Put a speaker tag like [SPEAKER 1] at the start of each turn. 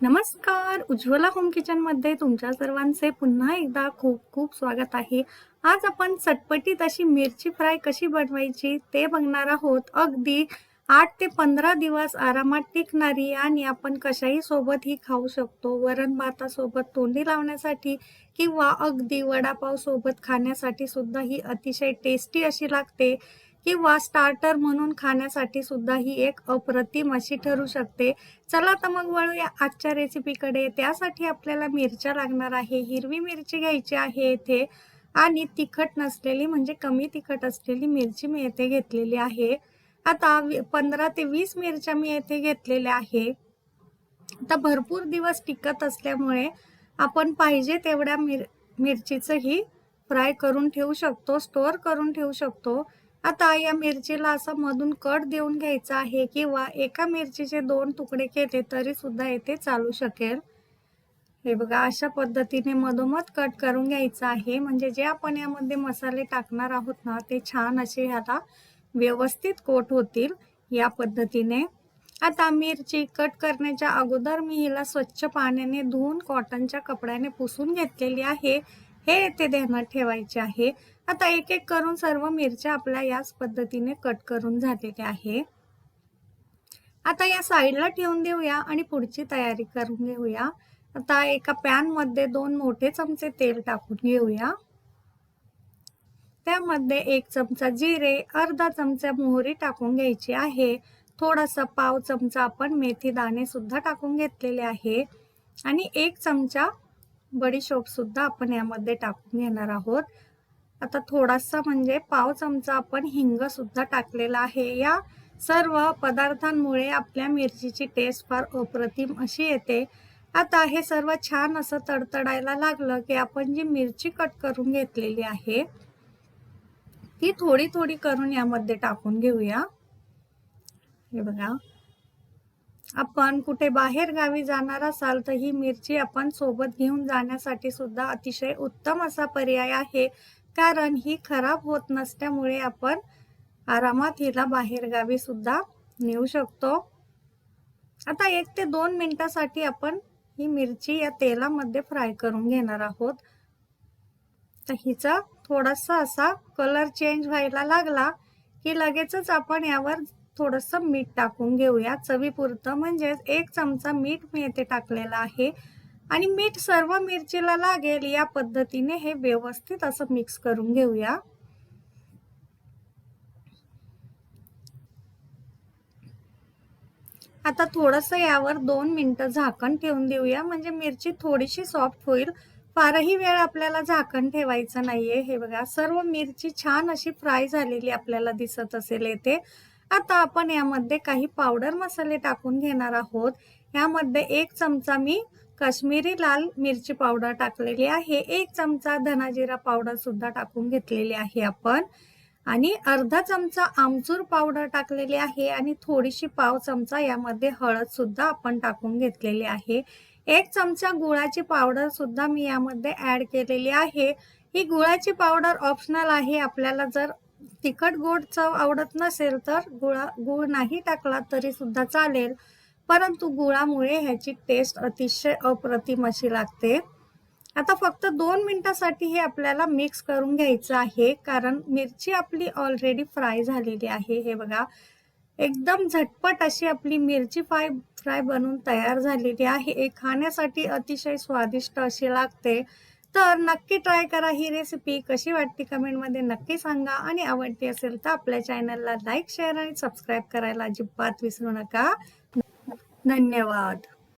[SPEAKER 1] नमस्कार. उज्ज्वला होम किचनमध्ये तुमच्या सर्वांचे पुन्हा एकदा खूप खूप स्वागत आहे. आज आपण चटपटीत अशी मिरची फ्राय कशी बनवायची ते बघणार आहोत. अगदी आठ ते पंधरा दिवस आरामात टिकणारी आणि आपण कशाही सोबत ही खाऊ शकतो. वरण भातासोबत तोंडी लावण्यासाठी किंवा अगदी वडापाव सोबत खाण्यासाठी सुद्धा ही अतिशय टेस्टी अशी लागते. किंवा स्टार्टर म्हणून खाण्यासाठी सुद्धा ही एक अप्रतिम अशी ठरू शकते. चला तर मग वळूया आजच्या रेसिपीकडे त्यासाठी आपल्याला मिरच्या लागणार आहे. हिरवी मिरची घ्यायची आहे येथे आणि तिखट नसलेली म्हणजे कमी तिखट असलेली मिरची मी येथे घेतलेली आहे. आता पंधरा ते वीस मिरच्या मी येथे घेतलेल्या आहे. आता भरपूर दिवस टिकत असल्यामुळे आपण पाहिजे तेवढ्या मिर मिरचीचंही फ्राय करून ठेवू शकतो स्टोअर करून ठेवू शकतो. आता या मिरचीला असं मधून कट देऊन घ्यायचा आहे किंवा एका मिरचीचे दोन तुकडे केले तरी सुद्धा येथे चालू शकेल. हे बघा अशा पद्धतीने मधोमध कट करून घ्यायचं आहे. म्हणजे जे आपण यामध्ये मसाले टाकणार आहोत ना ते छान असे ह्याला व्यवस्थित कोट होतील या पद्धतीने. आता मिरची कट करण्याच्या अगोदर मी हिला स्वच्छ पाण्याने धुवून कॉटनच्या कपड्याने पुसून घेतलेली आहे. हे येथे ध्यानात ठेवायचे आहे. आता एक एक करून सर्व मिरच्या आपल्या याच पद्धतीने कट करून झालेल्या आहे. आता या साईडला ठेवून देऊया आणि पुढची तयारी करून घेऊया. आता एका पॅनमध्ये दोन मोठे चमचे तेल टाकून घेऊया. त्यामध्ये एक चमचा जिरे अर्धा चमचा मोहरी टाकून घ्यायची आहे. थोडासा पाव चमचा आपण मेथी दाणे सुद्धा टाकून घेतलेले आहे. आणि एक चमचा बडीशोप सुद्धा आपण यामध्ये टाकून घेणार आहोत. आता थोडासा म्हणजे पाव चमचा आपण हिंग सुद्धा टाकलेला आहे. या सर्व पदार्थांमुळे आपल्या मिरचीची टेस्ट फार अप्रतिम अशी येते. आता हे सर्व छान असं तडतडायला लागलं की आपण जी मिरची कट करून घेतलेली आहे ती थोडी थोडी करून यामध्ये टाकून घेऊया. हे बघा. आपण कुठे बाहेर गावी जाणार असाल तर ही मिरची आपण सोबत घेऊन जाण्यासाठी सुद्धा अतिशय उत्तम असा पर्याय आहे. कारण ही खराब होत नसल्यामुळे आपण आरामात हिला बाहेरगावी सुद्धा नेऊ शकतो. आता एक ते दोन मिनिटासाठी आपण ही मिरची या तेलामध्ये फ्राय करून घेणार आहोत. तर हिचा थोडासा असा कलर चेंज व्हायला लागला की लगेचच आपण यावर थोडंसं मीठ टाकून घेऊया. चवीपुरतं म्हणजेच एक चमचा मीठ मी येथे टाकलेला आहे. आणि मीठ सर्व मिरचीला लागेल या पद्धतीने हे व्यवस्थित असं मिक्स करून घेऊया. आता थोडस यावर दोन मिनिटं झाकण ठेवून देऊया. म्हणजे मिरची थोडीशी सॉफ्ट होईल. फारही वेळ आपल्याला झाकण ठेवायचं नाहीये. हे बघा सर्व मिरची छान अशी फ्राय झालेली आपल्याला दिसत असेल येथे. आता आपण यामध्ये काही पावडर मसाले टाकून घेणार आहोत. यामध्ये एक चमचा मी काश्मीरी लाल मिरची पावडर टाकलेली आहे. एक चमचा धनाजिरा पावडर सुद्धा टाकून घेतलेली आहे आपण. आणि अर्धा चमचा आमचूर पावडर टाकलेली आहे आणि थोडीशी पाव चमचा यामध्ये हळद सुद्धा आपण टाकून घेतलेली आहे. एक चमचा गुळाची पावडर सुद्धा मी यामध्ये ऍड केलेली आहे. ही गुळाची पावडर ऑप्शनल आहे. आपल्याला जर तिखट गोड चव आवडत नसेल तर गुळा गुळ नाही टाकला तरी सुद्धा चालेल. परंतु गुळामुळे ह्याची टेस्ट अतिशय अप्रतिम अशी लागते. आता फक्त दोन मिनिटासाठी हे आपल्याला मिक्स करून घ्यायचं आहे. कारण मिरची आपली ऑलरेडी फ्राय झालेली आहे. हे बघा एकदम झटपट अशी आपली मिरची फ्राय फ्राय बनून तयार झालेली आहे. खाण्यासाठी अतिशय स्वादिष्ट अशी लागते. तर नक्की ट्राय करा ही रेसिपी कशी वाटते कमेंटमध्ये नक्की सांगा. आणि आवडती असेल तर आपल्या चॅनलला लाईक शेअर आणि सबस्क्राईब करायला अजिबात विसरू नका. धन्यवाद.